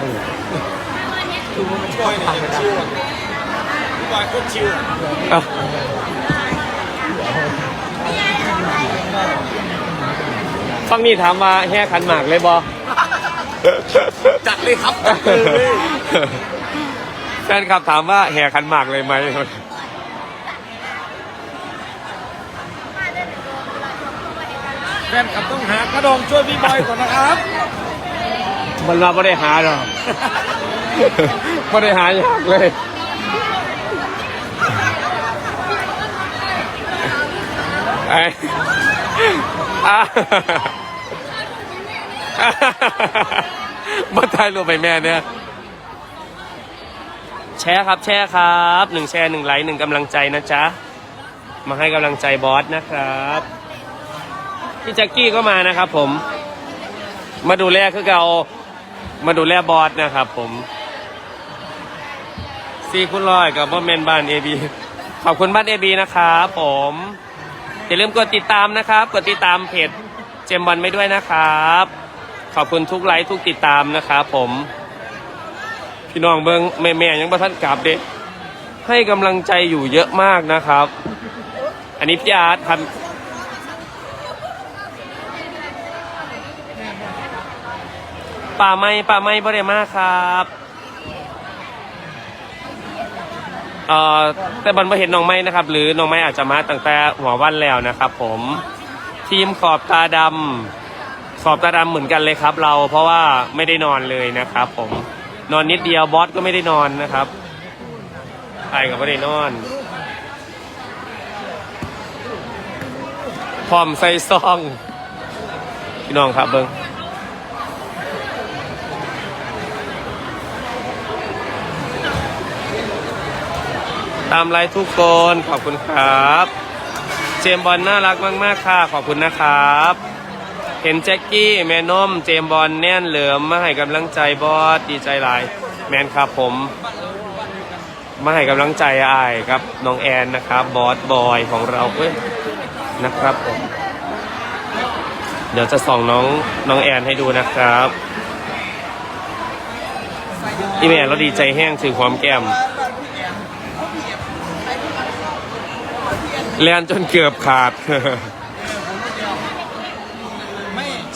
พี่บอยเนี่ยชิวอะพี่บอยโคตรชิวอะเอ้าฟังนี่ถามว่าแห่ขันหมากเลยบอจัดเลยครับจัดเลยแฟนคลับถามว่าแห่ขันหมากเลยไหมแฟนคลับต้องหากระดองช่วยพี่บอยก่อนนะครับ มันมาไม่ได้หาหรอกไม่ได้หายากเลยไอ้อะมาถ่ายรูปไปแม่เนี่ย แชร์ครับ แชร์ครับหนึ่งแชร์หนึ่งไลค์หนึ่งกำลังใจนะจ๊ะ มาให้กำลังใจบอสนะครับพี่แจ็คกี้ก็มานะครับผม มาดูแลคือเกา มาดูแลบอสนะครับ ผมซีคุณร้อยกับบ่อแมนบ้านเอบีขอบคุณบ้านเอบีนะครับผมอย่าลืมกดติดตามนะครับ กดติดตามเพจเจมบอลไม่ด้วยนะครับ ขอบคุณทุกไลค์ทุกติดตามนะครับผมพี่น้องเบิ้งแม่แม่ยังประทันกลับเด็ให้กำลังใจอยู่เยอะมากนะครับ อันนี้พี่อาร์ตครั ป่าไม้ป่าไม้บริมาครับเอ่อแต่บันมาเห็นน้องไม้นะครับ หรือน้องไม้อาจจะมาตั้งแต่หัววันแล้วนะครับ ผมทีมขอบตาดำขอบตาดำเหมือนกันเลยครับ เราเพราะว่าไม่ได้นอนเลยนะครับ ผมนอนนิดเดียวบอสก็ไม่ได้นอนนะครับไอ้ก็ไม่ได้นอนพร้อมใส่ซอง พี่น้องครับเบิ้ง ตามไลค์ทุกคนขอบคุณครับ เจมบอลน่ารักมาก ๆ ค่ะ ขอบคุณนะครับ เห็นแจ็คกี้แม่นม เจมบอลแน่นเหลือมมาให้กำลังใจบอสดีใจหลาย แมนครับผม มาให้กำลังใจอายครับน้องแอนนะครับบอสบอยของเราเอ้ยนะครับผมเดี๋ยวจะส่องน้องน้องแอนให้ดูนะครับอีแม่เราดีใจแห้งถึงความแก้ม เลียนจนเกือบขาด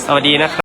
สวัสดีนะครับ